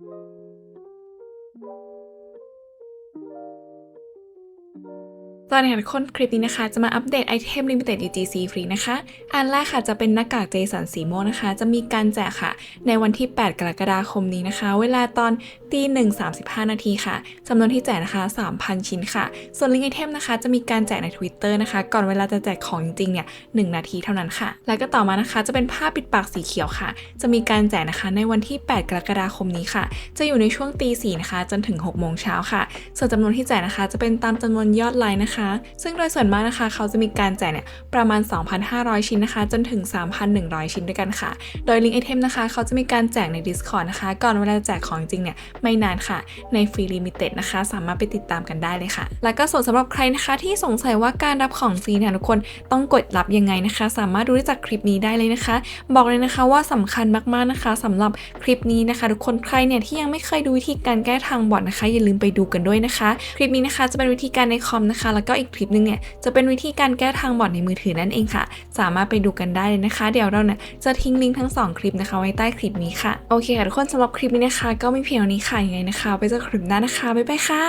Thank you. ตอนนี้ทุกคนคลิปนี้นะคะ จะมาอัปเดตไอเทม Limited UGC ฟรีนะคะ อันแรกค่ะจะเป็นหน้ากากเจสันสีม่วงนะคะ จะมีการแจกค่ะ ในวันที่ 8 กรกฎาคมนี้นะคะ เวลาตอนตีหนึ่งสามสิบห้านาทีค่ะจำนวนที่แจกนะคะ 3,000 ชิ้นค่ะ ส่วนลิงก์ไอเทมนะคะ จะมีการแจกใน Twitter นะคะ ก่อนเวลาจะแจกของจริงๆเนี่ยหนาทีเท่านั้นค่ะ แล้วก็ต่อมานะคะ จะเป็นผ้าปิดปากสีเขียวค่ะ จะมีการแจกนะคะในวันที่ 8 กรกฎาคมนี้ค่ะ จะอยู่ในช่วงตีสี่นะคะ จนถึง6โมงเช้าค่ะ ส่วนจำนวนที่แจกนะคะ จะเป็นตามจำนวนยอดไลน์นะคะซึ่งโดยส่วนมากนะคะ เขาจะมีการแจกเนี่ยประมาณ 2,500 ชิ้นนะคะ จนถึง 3,100 ชิ้นด้วยกันค่ะ โดยลิงก์ไอเทมนะคะ เขาจะมีการแจกใน Discord นะคะ ก่อนเวลาแจกของจริงเนี่ยไม่นานค่ะ ในฟรีลิมิเต็ดนะคะ สามารถไปติดตามกันได้เลยค่ะ แล้วก็ส่วนสำหรับใครนะคะที่สงสัยว่าการรับของฟรีเนี่ยทุกคนต้องกดรับยังไงนะคะ สามารถดูได้จากคลิปนี้ได้เลยนะคะ บอกเลยนะคะว่าสำคัญมากๆนะคะสำหรับคลิปนี้นะคะ ทุกคนใครเนี่ยที่ยังไม่เคยดูวิธีการแก้ทางบอทนะคะ อย่าลืมไปดูกันด้วยนะคะ คลิปนี้นะคะจะเป็นวิธีการในคอมนะคะแล้วก็ก็อีกคลิปนึงเนี่ยจะเป็นวิธีการแก้ทางบอดในมือถือนั่นเองค่ะ สามารถไปดูกันได้เลยนะคะ เดี๋ยวเราเนี่ยจะทิ้งลิงก์ทั้ง 2 คลิปนะคะ ไว้ใต้คลิปนี้ค่ะ โอเคค่ะทุกคนสำหรับคลิปนี้นะคะ ก็ไม่เพียงนี้ค่ะยังไงนะคะ ไปเจอคลิปหน้านะคะบ๊ายบายค่ะ